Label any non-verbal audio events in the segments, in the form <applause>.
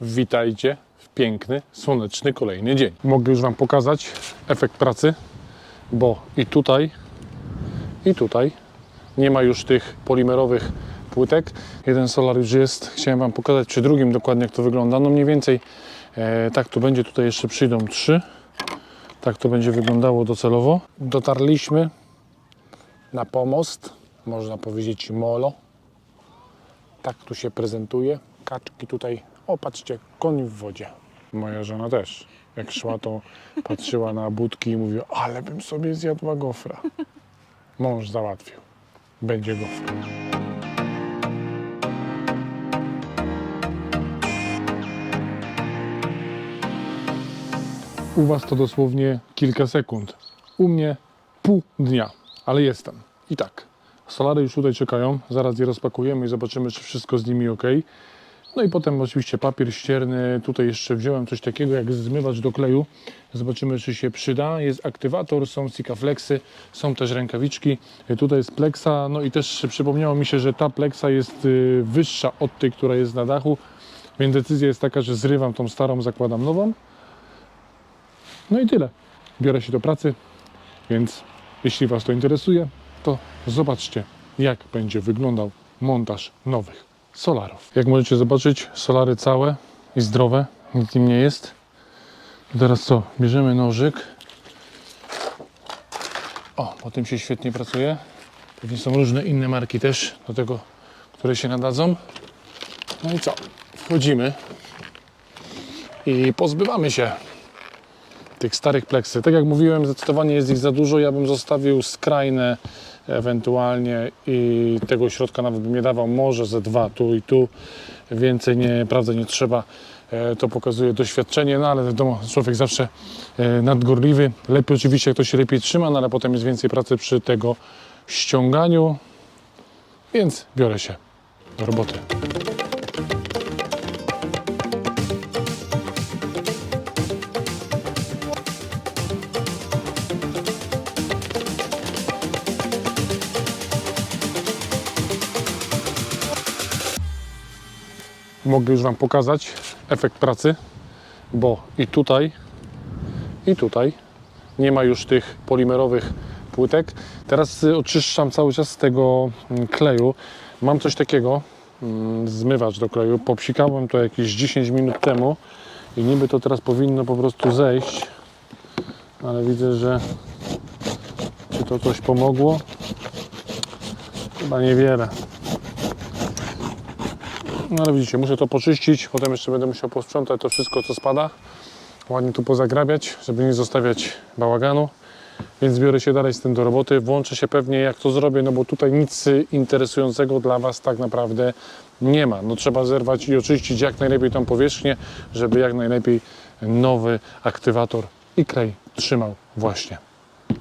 Witajcie w piękny, słoneczny kolejny dzień. Mogę już Wam pokazać efekt pracy, bo i tutaj, i tutaj nie ma już tych polimerowych płytek. Jeden solar już jest. Chciałem Wam pokazać przy drugim dokładnie jak to wygląda. No mniej więcej e, tak to będzie. Tutaj jeszcze przyjdą trzy. Tak to będzie wyglądało docelowo. Dotarliśmy na pomost, można powiedzieć molo. Tak tu się prezentuje. Kaczki tutaj, o patrzcie, koń w wodzie. Moja żona też. Jak szła, to patrzyła na budki i mówiła, ale bym sobie zjadła gofra. Mąż załatwił. Będzie gofra. U Was to dosłownie kilka sekund. U mnie pół dnia, ale jestem. I tak, solary już tutaj czekają. Zaraz je rozpakujemy i zobaczymy, czy wszystko z nimi ok. No i potem oczywiście papier ścierny. Tutaj jeszcze wziąłem coś takiego jak zmywacz do kleju. Zobaczymy, czy się przyda. Jest aktywator, są Sikaflexy, są też rękawiczki. Tutaj jest Plexa. No i też przypomniało mi się, że ta Plexa jest y, wyższa od tej, która jest na dachu. Więc decyzja jest taka, że zrywam tą starą, zakładam nową. No i tyle. Biorę się do pracy, więc jeśli Was to interesuje, to zobaczcie, jak będzie wyglądał montaż nowych solarów. Jak możecie zobaczyć, solary całe i zdrowe, nic im nie jest. Teraz co? Bierzemy nożyk. O, po tym się świetnie pracuje. Pewnie są różne inne marki też do tego, które się nadadzą. No i co? Wchodzimy i pozbywamy się tych starych pleksy. Tak jak mówiłem, zdecydowanie jest ich za dużo. Ja bym zostawił skrajne ewentualnie i tego środka nawet bym nie dawał, może ze dwa tu i tu. Więcej nie, prawda, nie trzeba. E, To pokazuje doświadczenie, no ale wiadomo, człowiek zawsze e, nadgorliwy. Lepiej oczywiście, jak to się lepiej trzyma, no ale potem jest więcej pracy przy tego ściąganiu. Więc biorę się do roboty. Mogę już Wam pokazać efekt pracy, bo i tutaj, i tutaj nie ma już tych polimerowych płytek. Teraz y, oczyszczam cały czas z tego mm, kleju. Mam coś takiego, mm, zmywacz do kleju. Popsikałem to jakieś 10 minut temu i niby to teraz powinno po prostu zejść, ale widzę, że czy to coś pomogło? Chyba niewiele. No ale widzicie, muszę to poczyścić, potem jeszcze będę musiał posprzątać to wszystko, co spada. Ładnie tu pozagrabiać, żeby nie zostawiać bałaganu. Więc biorę się dalej z tym do roboty. Włączę się pewnie jak to zrobię, no bo tutaj nic interesującego dla Was tak naprawdę nie ma. No trzeba zerwać i oczyścić jak najlepiej tą powierzchnię, żeby jak najlepiej nowy aktywator i klej trzymał właśnie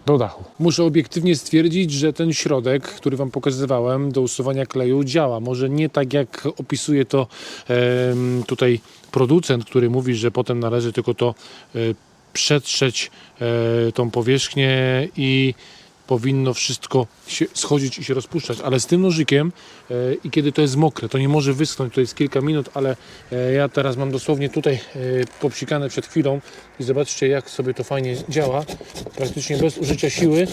do dachu. Muszę obiektywnie stwierdzić, że ten środek, który Wam pokazywałem do usuwania kleju działa. Może nie tak jak opisuje to em, tutaj producent, który mówi, że potem należy tylko to e, przetrzeć e, tą powierzchnię i powinno wszystko się schodzić i się rozpuszczać, ale z tym nożykiem e, i kiedy to jest mokre, to nie może wyschnąć, to jest kilka minut, ale e, ja teraz mam dosłownie tutaj e, popsikane przed chwilą i zobaczcie jak sobie to fajnie działa, praktycznie bez użycia siły.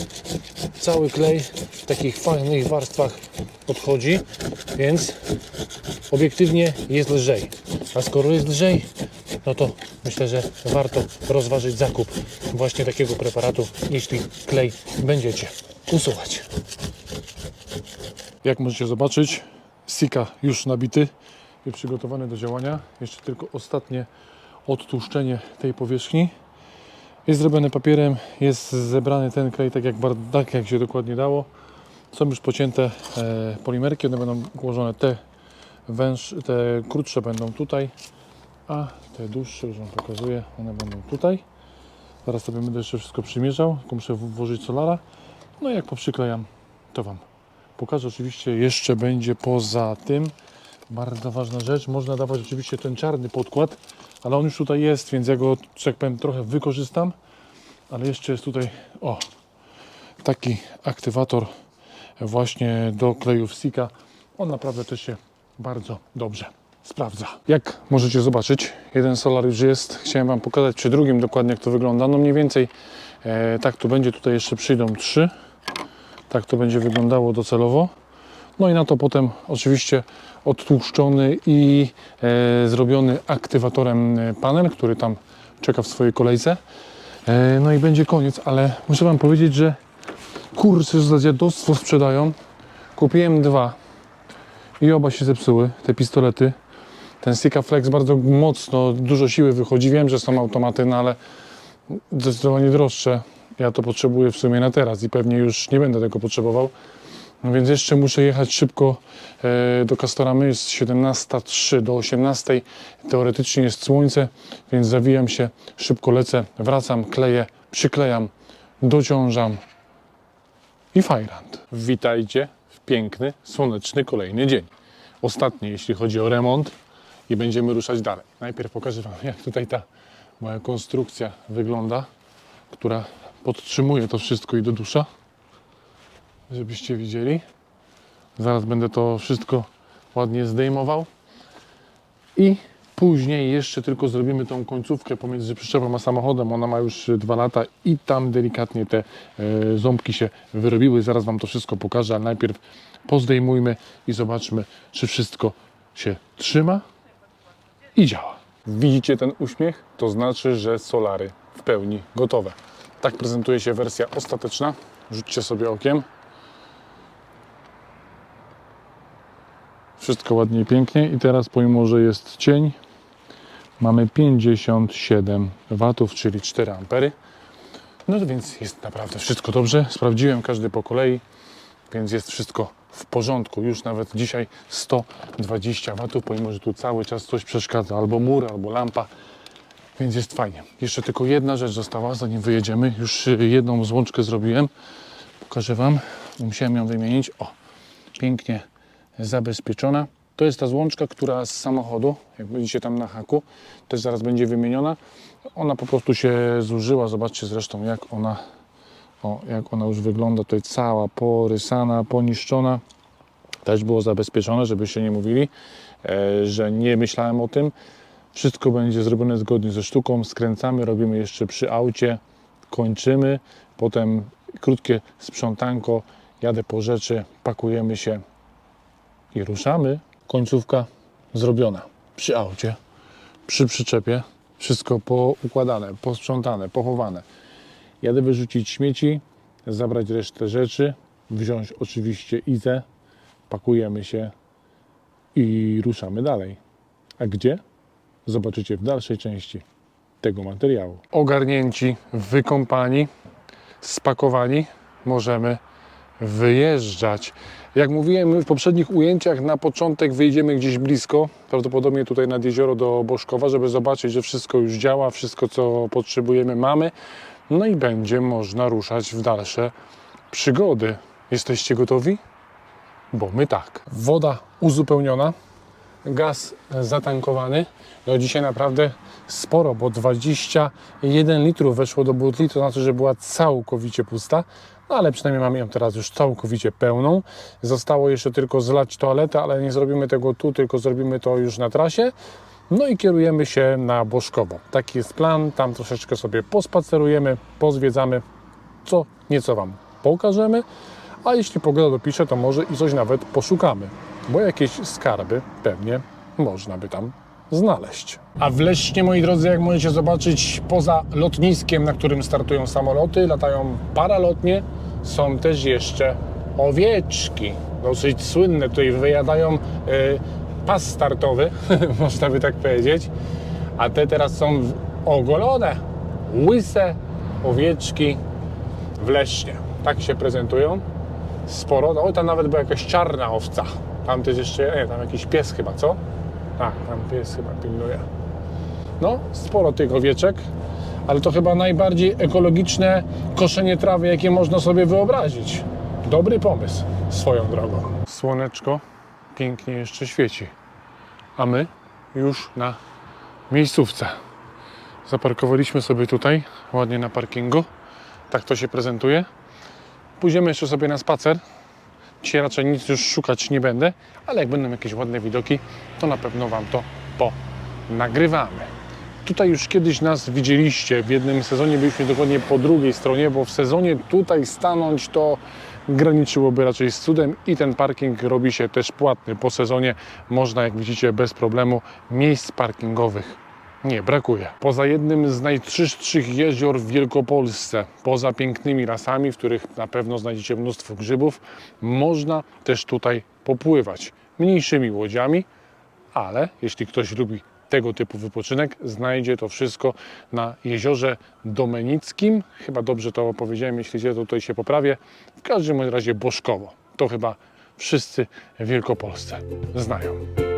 Cały klej w takich fajnych warstwach odchodzi, więc obiektywnie jest lżej, a skoro jest lżej, no to myślę, że warto rozważyć zakup właśnie takiego preparatu, jeśli klej będziecie usuwać. Jak możecie zobaczyć, Sika już nabity i przygotowany do działania. Jeszcze tylko ostatnie odtłuszczenie tej powierzchni. Jest zrobione papierem, jest zebrany ten klej tak jak, tak jak się dokładnie dało. Są już pocięte e, polimerki, one będą ułożone te węż, te krótsze będą tutaj, a te dłuższe już Wam pokazuję, one będą tutaj. Zaraz sobie będę jeszcze wszystko przymierzał, tylko muszę włożyć solara. No i jak poprzyklejam, to Wam pokażę. Oczywiście jeszcze będzie poza tym bardzo ważna rzecz. Można dawać oczywiście ten czarny podkład, ale on już tutaj jest, więc ja go, tak powiem, trochę wykorzystam. Ale jeszcze jest tutaj, o, taki aktywator właśnie do klejów Sika. On naprawdę też się bardzo dobrze sprawdza. Jak możecie zobaczyć, jeden solar już jest. Chciałem Wam pokazać przy drugim dokładnie, jak to wygląda. No mniej więcej e, tak tu będzie. Tutaj jeszcze przyjdą trzy. Tak to będzie wyglądało docelowo. No i na to potem oczywiście odtłuszczony i e, zrobiony aktywatorem e, panel, który tam czeka w swojej kolejce. E, no i będzie koniec, ale muszę Wam powiedzieć, że kursy za dziadostwo sprzedają. Kupiłem dwa i oba się zepsuły, te pistolety. Ten Sika Flex bardzo mocno, dużo siły wychodzi. Wiem, że są automaty, no ale zdecydowanie droższe. Ja to potrzebuję w sumie na teraz i pewnie już nie będę tego potrzebował. No więc jeszcze muszę jechać szybko e, do Castoramy. Jest 17.03 do 18.00. Teoretycznie jest słońce, więc zawijam się, szybko lecę, wracam, kleję, przyklejam, dociążam i fajrant. Witajcie w piękny, słoneczny kolejny dzień. Ostatni, jeśli chodzi o remont i będziemy ruszać dalej. Najpierw pokażę Wam, jak tutaj ta moja konstrukcja wygląda, która podtrzymuje to wszystko i do dusza żebyście widzieli. Zaraz będę to wszystko ładnie zdejmował. I później jeszcze tylko zrobimy tą końcówkę pomiędzy przyczepą a samochodem. Ona ma już dwa lata i tam delikatnie te e, ząbki się wyrobiły. Zaraz Wam to wszystko pokażę, ale najpierw pozdejmujmy i zobaczmy, czy wszystko się trzyma i działa. Widzicie ten uśmiech? To znaczy, że solary w pełni gotowe. Tak prezentuje się wersja ostateczna. Rzućcie sobie okiem. Wszystko ładnie i pięknie. I teraz, pomimo że jest cień, mamy 57 watów, czyli 4 ampery. No to więc jest naprawdę wszystko dobrze. Sprawdziłem każdy po kolei, więc jest wszystko w porządku. Już nawet dzisiaj 120 watów, pomimo że tu cały czas coś przeszkadza, albo mur, albo lampa. Więc jest fajnie. Jeszcze tylko jedna rzecz została, zanim wyjedziemy. Już y, jedną złączkę zrobiłem. Pokażę Wam. Musiałem ją wymienić. O, pięknie zabezpieczona. To jest ta złączka, która z samochodu, jak będziecie tam na haku, też zaraz będzie wymieniona. Ona po prostu się zużyła. Zobaczcie zresztą, jak ona, o, jak ona już wygląda. Tutaj cała porysana, poniszczona. Też było zabezpieczone, żebyście nie mówili, e, że nie myślałem o tym. Wszystko będzie zrobione zgodnie ze sztuką. Skręcamy, robimy jeszcze przy aucie, kończymy. Potem krótkie sprzątanko, jadę po rzeczy, pakujemy się i ruszamy. Końcówka zrobiona przy aucie, przy przyczepie. Wszystko poukładane, posprzątane, pochowane. Jadę wyrzucić śmieci, zabrać resztę rzeczy, wziąć oczywiście Izę, pakujemy się i ruszamy dalej. A gdzie? Zobaczycie w dalszej części tego materiału. Ogarnięci, wykąpani, spakowani, możemy wyjeżdżać. Jak mówiłem w poprzednich ujęciach, na początek wyjdziemy gdzieś blisko, prawdopodobnie tutaj nad jezioro do Boszkowa, żeby zobaczyć, że wszystko już działa, wszystko co potrzebujemy mamy. No i będzie można ruszać w dalsze przygody. Jesteście gotowi? Bo my tak. Woda uzupełniona, gaz zatankowany. No dzisiaj naprawdę sporo, bo 21 litrów weszło do butli, to znaczy, że była całkowicie pusta. No ale przynajmniej mamy ją teraz już całkowicie pełną. Zostało jeszcze tylko zlać toaletę, ale nie zrobimy tego tu, tylko zrobimy to już na trasie. No i kierujemy się na Boszkowo. Taki jest plan. Tam troszeczkę sobie pospacerujemy, pozwiedzamy, co nieco Wam pokażemy. A jeśli pogoda dopisze, to może i coś nawet poszukamy, bo jakieś skarby pewnie można by tam znaleźć. A w Lesznie, moi drodzy, jak możecie zobaczyć, poza lotniskiem, na którym startują samoloty, latają paralotnie, są też jeszcze owieczki. Dosyć słynne, tutaj wyjadają y, pas startowy, <laughs> można by tak powiedzieć. A te teraz są ogolone, łyse owieczki w Lesznie. Tak się prezentują. Sporo. No tam nawet była jakaś czarna owca. Tam też jeszcze, nie, tam jakiś pies chyba, co? Tak, tam pies chyba pilnuje. No, sporo tych owieczek, ale to chyba najbardziej ekologiczne koszenie trawy, jakie można sobie wyobrazić. Dobry pomysł swoją drogą. Słoneczko pięknie jeszcze świeci, a my już na miejscówce. Zaparkowaliśmy sobie tutaj, ładnie na parkingu. Tak to się prezentuje. Pójdziemy jeszcze sobie na spacer. Dzisiaj raczej nic już szukać nie będę, ale jak będą jakieś ładne widoki, to na pewno Wam to ponagrywamy. Tutaj już kiedyś nas widzieliście. W jednym sezonie byliśmy dokładnie po drugiej stronie, bo w sezonie tutaj stanąć to graniczyłoby raczej z cudem i ten parking robi się też płatny. Po sezonie można, jak widzicie, bez problemu miejsc parkingowych nie brakuje. Poza jednym z najczystszych jezior w Wielkopolsce, poza pięknymi lasami, w których na pewno znajdziecie mnóstwo grzybów, można też tutaj popływać mniejszymi łodziami, ale jeśli ktoś lubi tego typu wypoczynek, znajdzie to wszystko na jeziorze Domenickim. Chyba dobrze to powiedziałem, jeśli źle to tutaj się poprawię. W każdym razie Boszkowo. To chyba wszyscy w Wielkopolsce znają.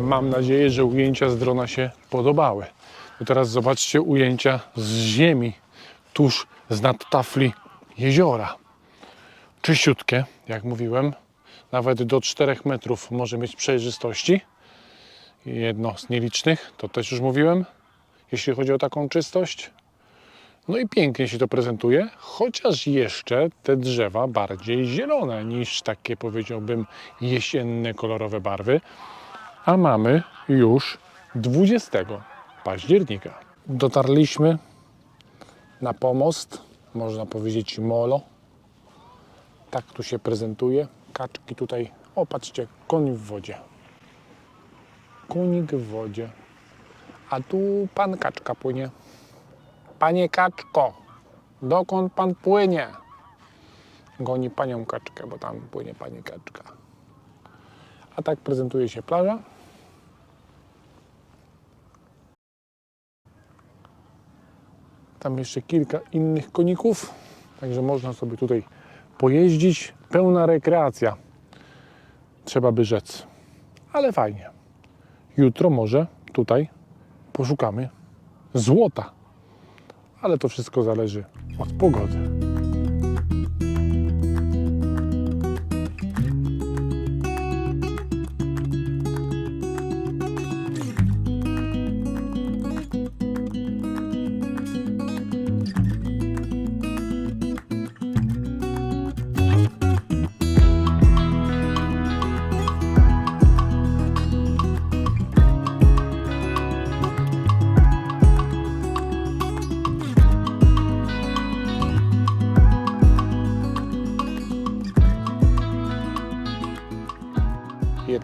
Mam nadzieję, że ujęcia z drona się podobały. To teraz zobaczcie ujęcia z ziemi, tuż z nad tafli jeziora. Czyściutkie, jak mówiłem, nawet do 4 metrów może mieć przejrzystości. Jedno z nielicznych, to też już mówiłem, jeśli chodzi o taką czystość. No i pięknie się to prezentuje, chociaż jeszcze te drzewa bardziej zielone niż takie powiedziałbym jesienne kolorowe barwy a mamy już 20 października. Dotarliśmy na pomost, można powiedzieć molo. Tak tu się prezentuje. Kaczki tutaj, o patrzcie, koń w wodzie. Konik w wodzie. A tu pan kaczka płynie. Panie kaczko, dokąd pan płynie? Goni panią kaczkę, bo tam płynie pani kaczka. A tak prezentuje się plaża. Tam jeszcze kilka innych koników, także można sobie tutaj pojeździć. Pełna rekreacja, trzeba by rzec. Ale fajnie. Jutro może tutaj poszukamy złota. Ale to wszystko zależy od pogody.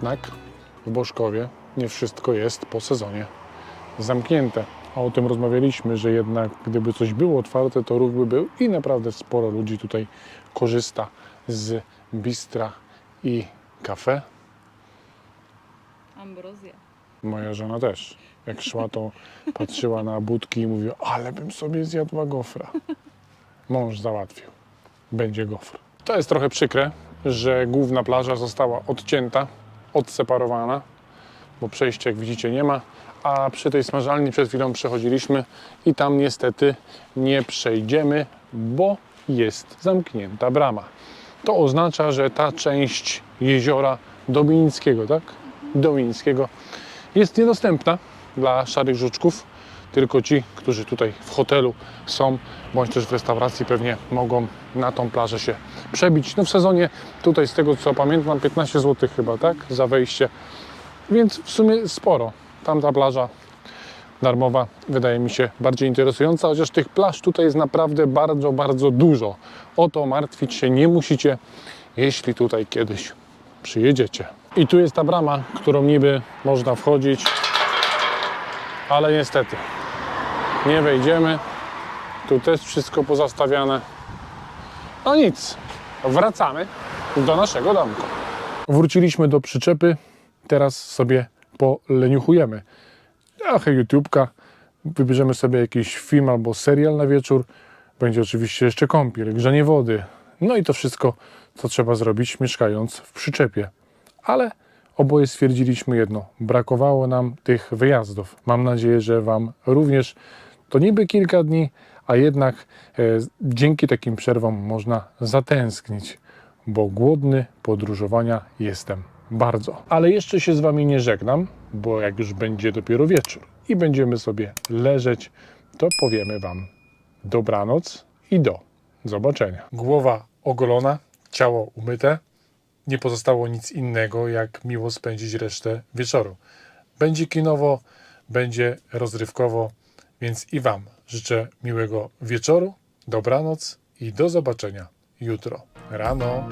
Jednak w Boszkowie nie wszystko jest po sezonie zamknięte. A o tym rozmawialiśmy, że jednak gdyby coś było otwarte, to ruch by był i naprawdę sporo ludzi tutaj korzysta z bistra i kafe. Ambrozja. Moja żona też. Jak szła, to patrzyła na budki i mówiła, ale bym sobie zjadła gofra. Mąż załatwił. Będzie gofr. To jest trochę przykre, że główna plaża została odcięta, odseparowana, bo przejścia, jak widzicie, nie ma. A przy tej smażalni przed chwilą przechodziliśmy i tam niestety nie przejdziemy, bo jest zamknięta brama. to oznacza, że ta część jeziora Dominickiego, tak? Dominickiego jest niedostępna dla szarych żuczków. Tylko ci, którzy tutaj w hotelu są, bądź też w restauracji pewnie mogą na tą plażę się przebić. No w sezonie tutaj z tego co pamiętam 15 zł chyba, tak? Za wejście. Więc w sumie sporo. Tamta plaża darmowa wydaje mi się bardziej interesująca, chociaż tych plaż tutaj jest naprawdę bardzo, bardzo dużo. O to martwić się nie musicie, jeśli tutaj kiedyś przyjedziecie. I tu jest ta brama, którą niby można wchodzić, ale niestety nie wejdziemy. Tu też wszystko pozastawiane. No nic, wracamy do naszego domku. Wróciliśmy do przyczepy, teraz sobie poleniuchujemy. Trochę YouTubka, wybierzemy sobie jakiś film albo serial na wieczór. Będzie oczywiście jeszcze kąpiel, grzanie wody. No i to wszystko, co trzeba zrobić mieszkając w przyczepie. Ale oboje stwierdziliśmy jedno, brakowało nam tych wyjazdów. Mam nadzieję, że Wam również to niby kilka dni, a jednak e, dzięki takim przerwom można zatęsknić, bo głodny podróżowania jestem bardzo. Ale jeszcze się z Wami nie żegnam, bo jak już będzie dopiero wieczór i będziemy sobie leżeć, to powiemy Wam dobranoc i do zobaczenia. Głowa ogolona, ciało umyte, nie pozostało nic innego, jak miło spędzić resztę wieczoru. Będzie kinowo, będzie rozrywkowo, więc i Wam życzę miłego wieczoru, dobranoc i do zobaczenia jutro rano.